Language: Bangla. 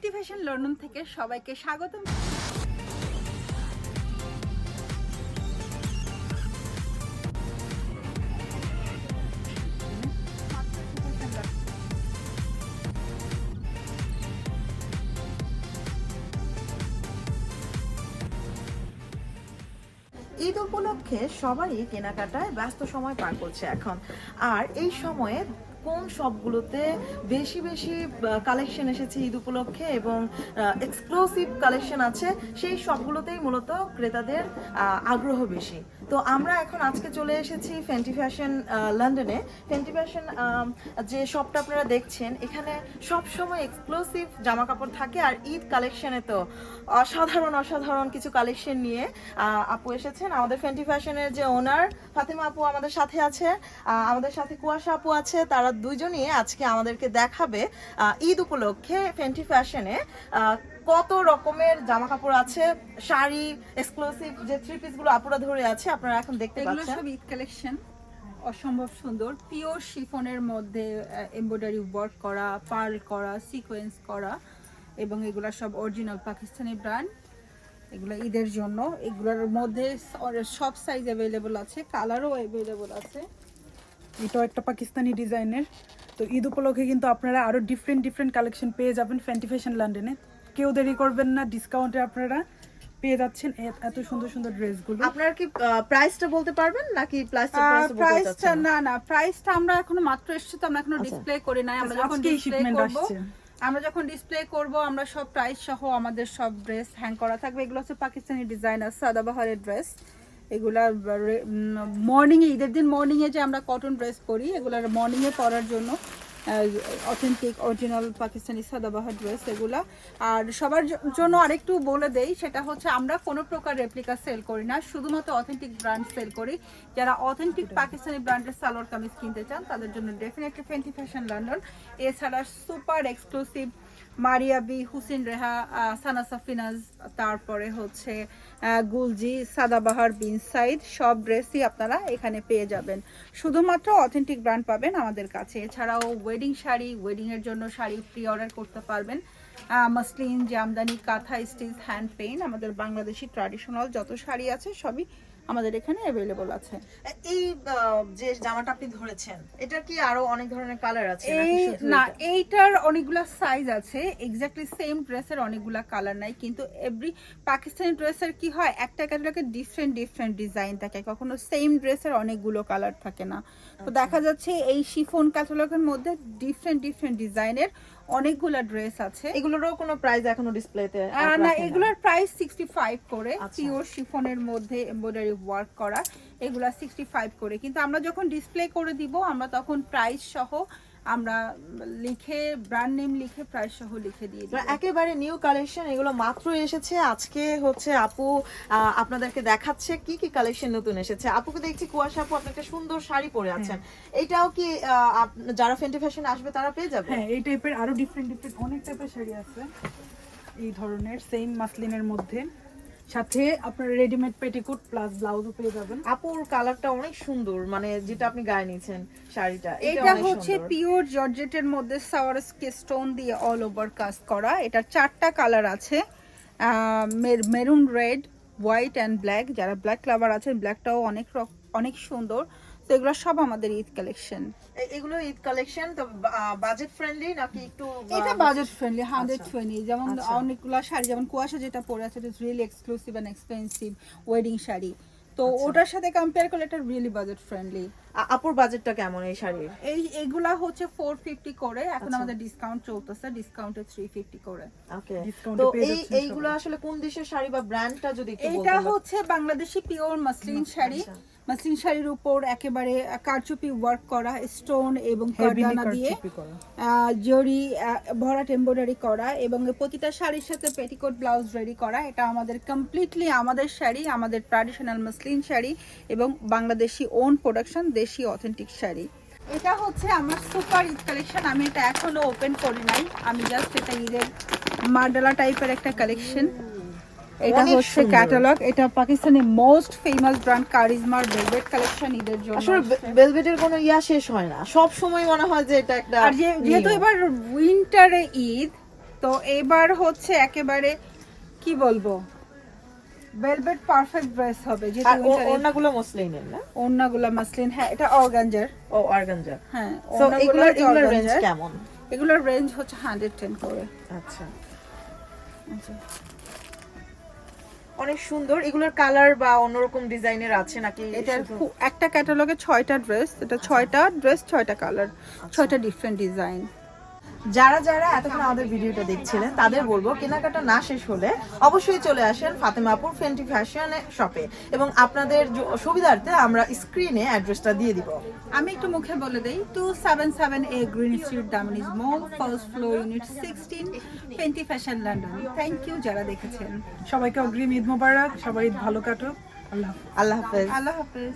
ফেন্টি ফ্যাশন লন্ডন থেকে সবাইকে স্বাগতম। ঈদ উপলক্ষে সবারই কেনাকাটায় ব্যস্ত সময় পার করছে এখন। আর এই সময়ে কোন সবগুলোতে বেশি বেশি কালেকশন এসেছে ঈদ উপলক্ষে এবং এক্সক্লুসিভ কালেকশন আছে, সেই সবগুলোতেই মূলত ক্রেতাদের আগ্রহ বেশি। তো আমরা এখন আজকে চলে এসেছি ফ্যান্টি ফ্যাশন লন্ডনে ফ্যান্টি ফ্যাশন যে শপটা আপনারা দেখছেন, এখানে সব সময় এক্সক্লুসিভ জামা কাপড় থাকে আর ঈদ কালেকশনে তো অসাধারণ অসাধারণ কিছু কালেকশন নিয়ে আপু এসেছেন। আমাদের ফ্যান্টি ফ্যাশনের যে ওনার ফাতেমা আপু আমাদের সাথে আছে আমাদের সাথে কুয়াশা আপু আছে, তারা দুইজনই আজকে আমাদেরকে দেখাবে ঈদ উপলক্ষে ফেন্টি ফ্যাশনে কত রকমের জামা কাপড় আছে শাড়ি এক্সক্লুসিভ যে থ্রি পিসগুলো আপুরা ধরে আছে আপনারা এখন দেখতে এগুলো পাচ্ছেন। সব ঈদ কালেকশন অসম্ভব সুন্দর। পিওর শিফনের মধ্যে এমব্রয়ডারি ওয়ার্ক করা পার্ল করা সিকোয়েন্স করা এবং এগুলো সব অরিজিনাল পাকিস্তানি ব্র্যান্ড এগুলো ঈদের জন্য এগুলোর মধ্যে সব সাইজ অ্যাভেলেবল আছে কালারও অ্যাভেলেবল আছে। এটাও একটা পাকিস্তানি ডিজাইনের। তো ঈদ উপলক্ষে কিন্তু আপনারা আরও ডিফারেন্ট ডিফারেন্ট কালেকশন পেয়ে যাবেন ফ্যান্টি ফ্যাশন লন্ডনে কেউ দেরি করবেন না ডিসকাউন্টে আপনারা পেয়ে যাচ্ছেন এত সুন্দর সুন্দর ড্রেসগুলো আপনারা কি প্রাইসটা বলতে পারবেন নাকি প্রাইসটা না না প্রাইসটা আমরা এখনও মাত্র এসেছি তো আমরা এখনও আচ্ছা। ডিসপ্লে করি নাই আমরা যখন ডিসপ্লে করব আসছে। আমরা যখন ডিসপ্লে করব আমরা সব প্রাইস সহ আমাদের সব ড্রেস হ্যাং করা থাকবে। এগুলো হচ্ছে পাকিস্তানি ডিজাইনার সাদাবাহারের ড্রেস এগুলা মর্নিং এ ঈদের দিন মর্নিং এ যে আমরা কটন ড্রেস পরি, এগুলার মর্নিং এ পরার জন্য অথেন্টিক অরিজিনাল পাকিস্তানি সাদাবাহার ড্রেস এগুলা। আর সবার জন্য আরেকটু বলে দেই, সেটা হচ্ছে আমরা কোনো প্রকার রেপ্লিকা সেল করি না, শুধুমাত্র অথেন্টিক ব্র্যান্ড সেল করি। যারা অথেন্টিক পাকিস্তানি ব্র্যান্ডের সালোয়ার কামিজ কিনতে চান, তাদের জন্য ডেফিনেটলি ফেন্টি ফ্যাশন লন্ডন এছাড়া সুপার এক্সক্লুসিভ মারিয়া বি, হুসিন রেহা সানা সাফিনাজ, তারপরে হচ্ছে গুলজি, সাদাবাহার বিন সাইদ, সব ড্রেসই আপনারা এখানে পেয়ে যাবেন। শুধুমাত্র অথেন্টিক ব্র্যান্ড পাবেন আমাদের কাছে। এছাড়াও ওয়েডিং শাড়ি ওয়েডিং এর জন্য শাড়ি প্রি অর্ডার করতে পারবেন। মসলিন, জামদানি, কাঁথা স্টিচ হ্যান্ড পেইন আমাদের বাংলাদেশি ট্র্যাডিশনাল যত শাড়ি আছে সবই আমাদের এখানে অ্যাভেলেবল আছে। এই যে জামাটা আপনি ধরেছেন এটা কি আরও অনেক ধরনের কালার আছে এই না এইটার অনেকগুলা সাইজ আছে এক্স্যাক্টলি সেম ড্রেসের অনেকগুলা কালার নাই কিন্তু এভরি পাকিস্তানি ড্রেসের কি হয় একটা ক্যাটালগে ডিফারেন্ট ডিফারেন্ট ডিজাইন থাকে কখনো সেম ড্রেসের অনেকগুলো কালার থাকে না। তো দেখা যাচ্ছে এই শিফন ক্যাটালগের মধ্যে ডিফারেন্ট ডিফারেন্ট ডিজাইনের অনেকগুলা ড্রেস আছে। এগুলোরও কোনো প্রাইস এখনও ডিসপ্লেতে না এগুলোর প্রাইস সিক্সটি ফাইভ করে আচ্ছা। পিওর শিফনের মধ্যে এমব্রয়ডারি ওয়ার্ক করা। এগুলা সিক্সটি ফাইভ করে। কিন্তু আমরা যখন ডিসপ্লে করে দিব আমরা তখন প্রাইস সহ আমরা লিখে ব্র্যান্ড নেম লিখে প্রাইস সহ লিখে দিয়ে দিব। একেবারে নিউ কালেকশন এগুলো মাত্র এসেছে। আজকে হচ্ছে আপু আপনাদেরকে দেখাচ্ছে কি কি কালেকশন নতুন এসেছে। আপুকে দেখছি কুয়াশা আপু আপনি একটা সুন্দর শাড়ি পরে আছেন। এটাও কি যারা ফেন্টি ফ্যাশন আসবে তারা পেয়ে যাবে? হ্যাঁ এই টাইপের আরও ডিফারেন্ট ডিফারেন্ট অনেক টাইপের শাড়ি আছে। এই ধরনের সেম মাসলিনের মধ্যে। সাথে আপনার রেডিমেড পেটিকোট প্লাস ব্লাউজও পেয়ে যাবেন। আপুর কালারটা অনেক সুন্দর মানে যেটা আপনি গায়ে নিয়েছেন শাড়িটা এটা হচ্ছে। পিওর জর্জেটের মধ্যে সাওয়ারস্কে স্টোন দিয়ে অল ওভার কাজ করা। এটার চারটা কালার আছে maroon red white and black যারা ব্ল্যাক লাভার আছেন ব্ল্যাকটাও অনেক অনেক সুন্দর। তো এগুলো সব আমাদের ঈদ কালেকশন এগুলো ঈদ কালেকশন তো বাজেট ফ্রেন্ডলি নাকি একটু এটা বাজেট ফ্রেন্ডলি হান্ড্রেড ফ্রেন্ডলি যেমন আচ্ছা। অনেকগুলো শাড়ি যেমন কুয়াশা যেটা পরে আছে এটা really exclusive and expensive wedding sari. তো আচ্ছা। ওটার সাথে কম্পেয়ার করলে এটা রিয়েলি বাজেট ফ্রেন্ডলি আপুর বাজেটটা কেমন এই শাড়ির? এই এগুলা হচ্ছে ফোর ফিফটি করে। এখন আচ্ছা। আমাদের ডিসকাউন্ট চলতেছে ডিসকাউন্টে থ্রি ফিফটি করে। ওকে। তো এই এইগুলো আসলে কোন দেশের শাড়ি বা ব্র্যান্ডটা যদি একটু এটা হচ্ছে বাংলাদেশি পিওর মাসলিন শাড়ি। আচ্ছা। মাসলিন শাড়ির উপর একেবারে কারচুপি ওয়ার্ক করা স্টোন এবং কারদানা দিয়ে জরি আহ, ভরাট এমব্রয়ডারি করা এবং প্রতিটা শাড়ির সাথে পেটিকোট ব্লাউজ রেডি করা। এটা আমাদের কমপ্লিটলি আমাদের শাড়ি আমাদের ট্র্যাডিশনাল মসলিন শাড়ি এবং Bangladeshi own production desi authentic sari. এটা হচ্ছে আমার সুপার ঈদ কালেকশন আমি এটা এখনও ওপেন করি নাই। আমি জাস্ট এটা ঈদের মার্ডালা টাইপের একটা কালেকশন এটা হচ্ছে ক্যাটালগ এটা পাকিস্তানি মোস্ট ফেমাস ব্র্যান্ড কারিজমার ভেলভেট কালেকশন ঈদের জন্য। আসলে ভেলভেটের কোনো ইয়া শেষ হয় না। সব সময় মনে হয় যে এটা একটা আর যেহেতু এবার উইন্টারে ঈদ তো এবার হচ্ছে একেবারে কি বলব? ভেলভেট পারফেক্ট ড্রেস হবে যেটা ওড়নাগুলো মসলিনের না? ওড়নাগুলা মাসলিন হ্যাঁ এটা অর্গানজার। ও অর্গানজা হ্যাঁ সো এগুলোর এগুলোর রেঞ্জ কেমন? এগুলোর রেঞ্জ হচ্ছে হান্ড্রেড টেন করে। আচ্ছা। অনেক সুন্দর। এগুলোর কালার বা অন্যরকম ডিজাইনের আছে নাকি এটার একটা ক্যাটালগে ছয়টা ড্রেস এটা ছয়টা ড্রেস ছয়টা কালার ছয়টা ডিফারেন্ট ডিজাইন যারা যারা এতক্ষণ আমাদের ভিডিওটা দেখছিলেন তাদের বলব কেনাকাটা না শেষ হলে অবশ্যই চলে আসেন ফাতেমাপুর ফেন্টি ফ্যাশন শপে এবং আপনাদের সুবিধার্থে আমরা স্ক্রিনে অ্যাড্রেসটা দিয়ে দিব। আমি একটু মুখে বলে দেই two seven seven A green street ডামনিজ mall first floor unit sixteen Fenty fashion London thank you যারা দেখেছেন। সবাইকে অগ্রিম ঈদ মোবারক সবাই ঈদ ভালো কাটুক। আল্লাহ। আল্লাহ হাফেজ। আল্লাহ হাফেজ।